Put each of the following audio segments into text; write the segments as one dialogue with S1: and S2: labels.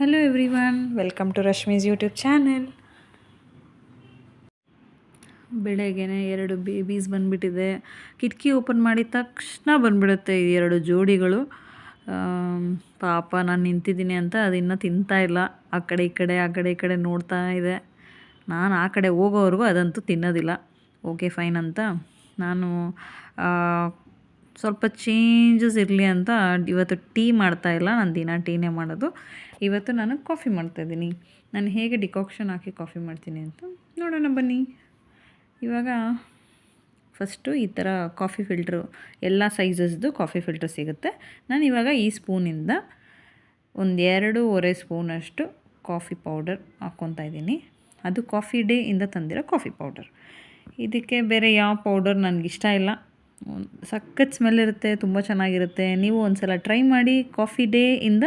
S1: Hello everyone welcome to Rashmi's YouTube channel ಬೆಳಗ್ಗೆನೆ ಎರಡು babies ಬಂದುಬಿಟ್ಟಿದೆ. ಕಿಟಕಿ ಓಪನ್ ಮಾಡಿದ ತಕ್ಷಣ ಬಂದುಬಿಡುತ್ತೆ ಈ ಎರಡು ಜೋಡಿಗಳು. ಪಾಪ ನಾನು ನಿಂತಿದ್ದೀನಿ ಅಂತ ಅದು ತಿಂತಾ ಇಲ್ಲ. ಆ ಕಡೆ ಈ ಕಡೆ, ಆ ಕಡೆ ಈ ಕಡೆ ನೋಡ್ತಾ ಇದೆ. ನಾನು ಆ ಕಡೆ ಹೋಗೋವರೆಗೂ ಅದಂತೂ ತಿನ್ನೋದಿಲ್ಲ. ಓಕೆ ಫೈನ್ ಅಂತ ನಾನು ಸ್ವಲ್ಪ ಚೇಂಜಸ್ ಇರಲಿ ಅಂತ ಇವತ್ತು ಟೀ ಮಾಡ್ತಾ ಇಲ್ಲ. ನಾನು ದಿನ ಟೀನೇ ಮಾಡೋದು. ಇವತ್ತು ನಾನು ಕಾಫಿ ಮಾಡ್ತಾಯಿದ್ದೀನಿ ನಾನು ಹೇಗೆ ಡಿಕಾಕ್ಷನ್ ಹಾಕಿ ಕಾಫಿ ಮಾಡ್ತೀನಿ ಅಂತ ನೋಡೋಣ ಬನ್ನಿ. ಇವಾಗ ಫಸ್ಟು ಈ ಥರ ಕಾಫಿ ಫಿಲ್ಟ್ರು ಎಲ್ಲ ಸೈಜಸ್ದು ಕಾಫಿ ಫಿಲ್ಟ್ರ್ ಸಿಗುತ್ತೆ. ನಾನು ಇವಾಗ ಈ ಸ್ಪೂನಿಂದ ಒಂದು ಎರಡೂವರೆ ಸ್ಪೂನಷ್ಟು ಕಾಫಿ ಪೌಡರ್ ಹಾಕ್ಕೊತಾ ಇದ್ದೀನಿ. ಅದು ಕಾಫಿ ಡೇ ಇಂದ ತಂದಿರೋ ಕಾಫಿ ಪೌಡರ್ ಇದಕ್ಕೆ ಬೇರೆ ಯಾವ ಪೌಡರ್ ನನಗಿಷ್ಟ ಇಲ್ಲ. ಸಖತ್ ಸ್ಮೆಲ್ ಇರುತ್ತೆ, ತುಂಬ ಚೆನ್ನಾಗಿರುತ್ತೆ. ನೀವು ಒಂದು ಸಲ ಟ್ರೈ ಮಾಡಿ ಕಾಫಿ ಡೇ ಇಂದ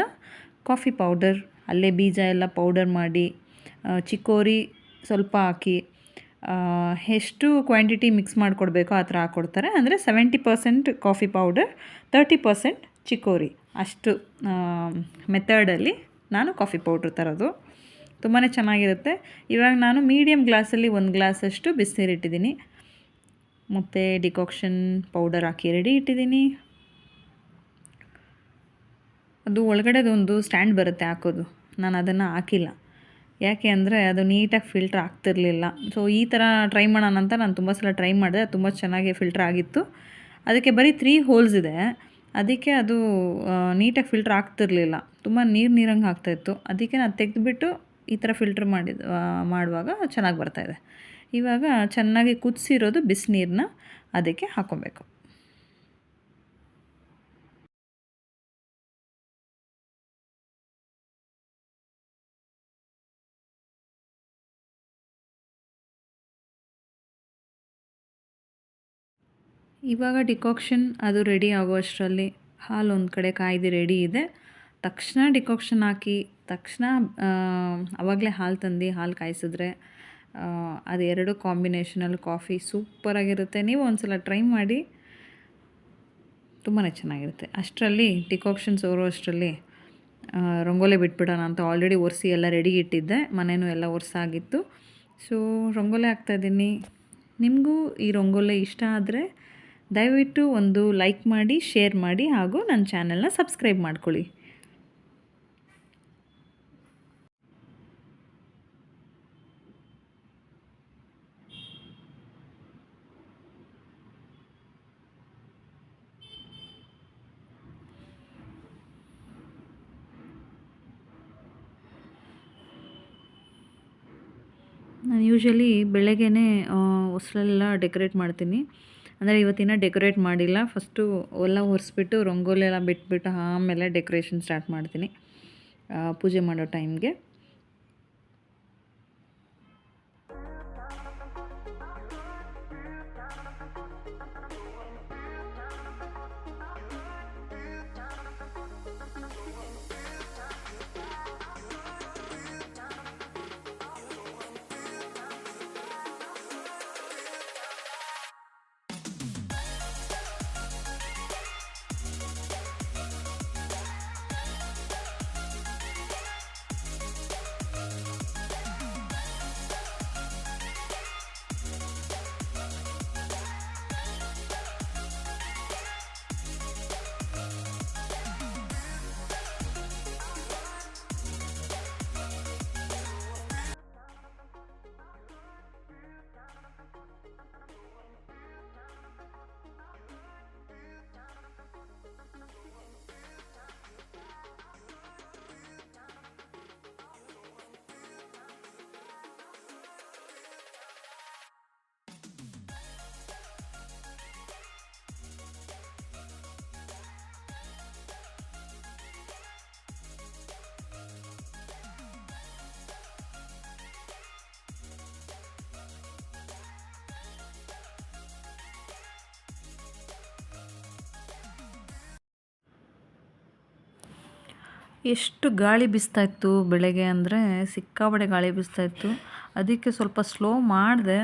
S1: ಕಾಫಿ ಪೌಡರ್ ಅಲ್ಲೇ ಬೀಜ ಎಲ್ಲ ಪೌಡರ್ ಮಾಡಿ ಚಿಕ್ಕೋರಿ ಸ್ವಲ್ಪ ಹಾಕಿ ಎಷ್ಟು ಕ್ವಾಂಟಿಟಿ ಮಿಕ್ಸ್ ಮಾಡಿಕೊಡ್ಬೇಕೋ ಆ ಥರ ಹಾಕ್ಕೊಡ್ತಾರೆ ಅಂದರೆ seventy percent coffee powder thirty percent chicory. ಅಷ್ಟು ಮೆಥಡಲ್ಲಿ ನಾನು ಕಾಫಿ ಪೌಡ್ರ್ ತರೋದು. ತುಂಬಾ ಚೆನ್ನಾಗಿರುತ್ತೆ. ಇವಾಗ ನಾನು ಮೀಡಿಯಮ್ ಗ್ಲಾಸಲ್ಲಿ ಒಂದು ಗ್ಲಾಸಷ್ಟು ಬಿಸಿನೀರು ಇಟ್ಟಿದ್ದೀನಿ ಮತ್ತು ಡಿಕಾಕ್ಷನ್ ಪೌಡರ್ ಹಾಕಿ ರೆಡಿ ಇಟ್ಟಿದ್ದೀನಿ. ಅದು ಒಳಗಡೆದೊಂದು ಸ್ಟ್ಯಾಂಡ್ ಬರುತ್ತೆ ಹಾಕೋದು. ನಾನು ಅದನ್ನು ಹಾಕಿಲ್ಲ. ಯಾಕೆ ಅಂದರೆ ಅದು ನೀಟಾಗಿ ಫಿಲ್ಟ್ರ್ ಆಗ್ತಿರಲಿಲ್ಲ. ಸೊ ಈ ಥರ ಟ್ರೈ ಮಾಡೋಣ ಅಂತ ನಾನು ತುಂಬ ಸಲ ಟ್ರೈ ಮಾಡಿದೆ. ಅದು ತುಂಬ ಚೆನ್ನಾಗಿ ಫಿಲ್ಟ್ರ್ ಆಗಿತ್ತು. ಅದಕ್ಕೆ ಬರೀ ತ್ರೀ ಹೋಲ್ಸ್ ಇದೆ. ಅದಕ್ಕೆ ಅದು ನೀಟಾಗಿ ಫಿಲ್ಟ್ರ್ ಆಗ್ತಿರಲಿಲ್ಲ. ತುಂಬ ನೀರು ನೀರಂಗೆ ಆಗ್ತಾಯಿತ್ತು ಅದಕ್ಕೆ ನಾನು ತೆಗೆದುಬಿಟ್ಟು ಈ ಥರ ಫಿಲ್ಟ್ರ್ ಮಾಡಿದ ಮಾಡುವಾಗ ಚೆನ್ನಾಗಿ ಬರ್ತಾಯಿದೆ ಇವಾಗ ಚೆನ್ನಾಗಿ ಕುದಿಸಿರೋದು ಬಿಸಿನೀರನ್ನ ಅದಕ್ಕೆ ಹಾಕ್ಕೊಬೇಕು ಇವಾಗ ಡಿಕಾಕ್ಷನ್ ಅದು ರೆಡಿ ಆಗೋಷ್ಟರಲ್ಲಿ ಹಾಲು ಒಂದು ಕಡೆ ಕಾಯ್ದು ರೆಡಿ ಇದೆ. ತಕ್ಷಣ ಡಿಕಾಕ್ಷನ್ ಹಾಕಿ ತಕ್ಷಣ ಅವಾಗಲೇ ಹಾಲು ತಂದು ಹಾಲು ಕಾಯಿಸಿದ್ರೆ ಆ, ಅದು ಎರಡು ಕಾಂಬಿನೇಷನಲ್ಲಿ ಕಾಫಿ ಸೂಪರಾಗಿರುತ್ತೆ. ನೀವು ಒಂದು ಸಲ ಟ್ರೈ ಮಾಡಿ. ತುಂಬಾ ಚೆನ್ನಾಗಿರುತ್ತೆ. ಅಷ್ಟರಲ್ಲಿ ಡಿಕಾಕ್ಷನ್ಸ್ ಓರೋ ಅಷ್ಟರಲ್ಲಿ ರಂಗೋಲೆ ಬಿಟ್ಬಿಡೋಣ ಅಂತ ಆಲ್ರೆಡಿ ಒರೆಸಿ ಎಲ್ಲ ರೆಡಿ ಇಟ್ಟಿದ್ದೆ. ಮನೇನೂ ಎಲ್ಲ ಒರೆಸಾಗಿತ್ತು. ಸೊ ರಂಗೋಲೆ ಹಾಕ್ತಾಯಿದ್ದೀನಿ ನಿಮಗೂ ಈ ರಂಗೋಲೆ ಇಷ್ಟ ಆದರೆ ದಯವಿಟ್ಟು ಒಂದು ಲೈಕ್ ಮಾಡಿ ಶೇರ್ ಮಾಡಿ ಹಾಗೂ ನನ್ನ ಚಾನೆಲ್ನ ಸಬ್ಸ್ಕ್ರೈಬ್ ಮಾಡ್ಕೊಳ್ಳಿ. ನಾನು ಯೂಶ್ವಲಿ ಬೆಳಗ್ಗೆನೇ ಹೊಸಲೆಲ್ಲ ಡೆಕೋರೇಟ್ ಮಾಡ್ತೀನಿ. ಅಂದರೆ ಇವತ್ತಿನ ಡೆಕೋರೇಟ್ ಮಾಡಿಲ್ಲ. ಫಸ್ಟು ಎಲ್ಲ ಒರೆಸ್ಬಿಟ್ಟು ರಂಗೋಲಿ ಎಲ್ಲ ಬಿಟ್ಬಿಟ್ಟು ಆಮೇಲೆ ಡೆಕೋರೇಷನ್ ಸ್ಟಾರ್ಟ್ ಮಾಡ್ತೀನಿ. ಪೂಜೆ ಮಾಡೋ ಟೈಮ್ಗೆ ಎಷ್ಟು ಗಾಳಿ ಬೀಸ್ತಾ ಇತ್ತು ಬೆಳಗ್ಗೆ ಅಂದರೆ ಸಿಕ್ಕಾಪಟ್ಟೆ ಗಾಳಿ ಬೀಸ್ತಾ ಇತ್ತು. ಅದಕ್ಕೆ ಸ್ವಲ್ಪ ಸ್ಲೋ ಮಾಡಿದೆ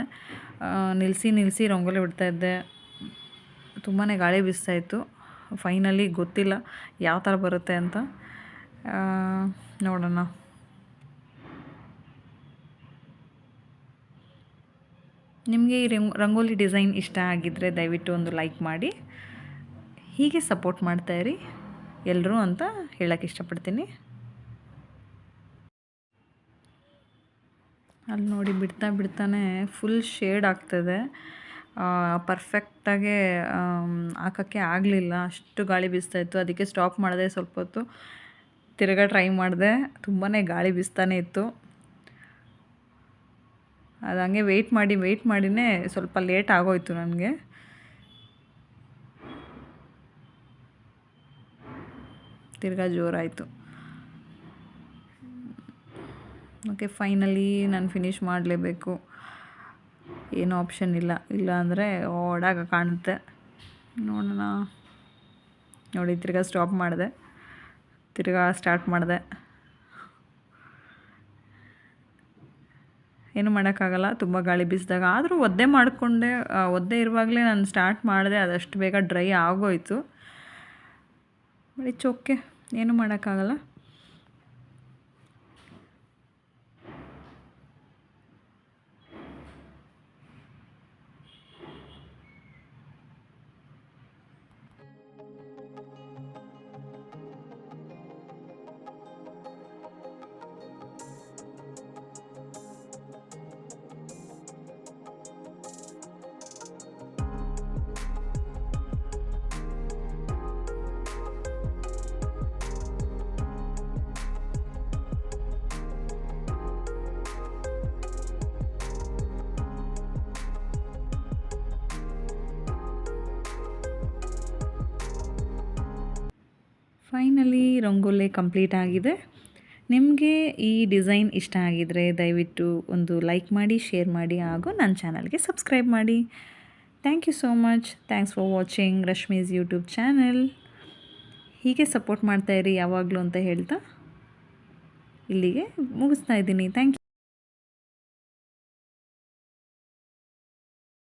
S1: ನಿಲ್ಲಿಸಿ ನಿಲ್ಲಿಸಿ ರಂಗೋಲಿ ಬಿಡ್ತಾಯಿದ್ದೆ ತುಂಬಾ ಗಾಳಿ ಬಿಸ್ತಾ ಇತ್ತು. ಫೈನಲಿ ಗೊತ್ತಿಲ್ಲ ಯಾವ ಥರ ಬರುತ್ತೆ ಅಂತ. ನೋಡೋಣ. ನಿಮಗೆ ಈ ರಂಗ್, ರಂಗೋಲಿ ಡಿಸೈನ್ ಇಷ್ಟ ಆಗಿದ್ದರೆ ದಯವಿಟ್ಟು ಒಂದು ಲೈಕ್ ಮಾಡಿ. ಹೀಗೆ ಸಪೋರ್ಟ್ ಮಾಡ್ತಾಯಿರಿ ಎಲ್ಲರೂ ಅಂತ ಹೇಳೋಕ್ಕೆ ಇಷ್ಟಪಡ್ತೀನಿ. ಅಲ್ಲಿ ನೋಡಿ ಬಿಡ್ತಾ ಬಿಡ್ತಾನೆ ಫುಲ್ ಶೇಡ್ ಆಗ್ತದೆ. ಪರ್ಫೆಕ್ಟಾಗೆ ಹಾಕೋಕ್ಕೆ ಆಗಲಿಲ್ಲ. ಅಷ್ಟು ಗಾಳಿ ಬೀಸ್ತಾಯಿತ್ತು ಅದಕ್ಕೆ ಸ್ಟಾಪ್ ಮಾಡಿದೆ ಸ್ವಲ್ಪ ಹೊತ್ತು. ತಿರ್ಗಾ ಟ್ರೈ ಮಾಡಿದೆ. ತುಂಬಾ ಗಾಳಿ ಬೀಸ್ತಾನೆ ಇತ್ತು. ಅದು ಹಂಗೆ ವೆಯ್ಟ್ ಮಾಡಿ ವೆಯ್ಟ್ ಮಾಡಿನೇ ಸ್ವಲ್ಪ ಲೇಟ್ ಆಗೋಯ್ತು ನನಗೆ. ತಿರ್ಗಾ ಜೋರಾಯಿತು. ಓಕೆ, ಫೈನಲಿ ನಾನು ಫಿನಿಶ್ ಮಾಡಲೇಬೇಕು. ಏನು ಆಪ್ಷನ್ ಇಲ್ಲ. ಇಲ್ಲ ಅಂದರೆ ಓಡಾಗ ಕಾಣುತ್ತೆ. ನೋಡೋಣ. ನೋಡಿ, ತಿರ್ಗಾ ಸ್ಟಾಪ್ ಮಾಡಿದೆ. ತಿರ್ಗಾ ಸ್ಟಾರ್ಟ್ ಮಾಡಿದೆ. ಏನು ಮಾಡೋಕ್ಕಾಗಲ್ಲ, ತುಂಬ ಗಾಳಿ ಬೀಸಿದಾಗ. ಆದರೂ ಒದ್ದೆ ಮಾಡಿಕೊಂಡೆ ಒದ್ದೆ ಇರುವಾಗಲೇ ನಾನು ಸ್ಟಾರ್ಟ್ ಮಾಡಿದೆ, ಅದಷ್ಟು ಬೇಗ ಡ್ರೈ ಆಗೋಯ್ತು. ಇಟ್ಸ್ ಚೋಕ್ಕೆ ಏನು ಮಾಡೋಕ್ಕಾಗಲ್ಲ. ಫೈನಲಿ ರಂಗೋಲಿ ಕಂಪ್ಲೀಟ್ ಆಗಿದೆ. ನಿಮಗೆ ಈ ಡಿಸೈನ್ ಇಷ್ಟ ಆಗಿದರೆ ದಯವಿಟ್ಟು ಒಂದು ಲೈಕ್ ಮಾಡಿ, ಶೇರ್ ಮಾಡಿ ಹಾಗೂ ನನ್ನ ಚಾನಲ್ಗೆ ಸಬ್ಸ್ಕ್ರೈಬ್ ಮಾಡಿ. Thank you so much. Thanks for watching Rashmi's YouTube channel. ಹೀಗೆ ಸಪೋರ್ಟ್ ಮಾಡ್ತಾಯಿರಿ ಯಾವಾಗಲೂ ಅಂತ ಹೇಳ್ತಾ ಇಲ್ಲಿಗೆ ಮುಗಿಸ್ತಾ ಇದ್ದೀನಿ. Thank you.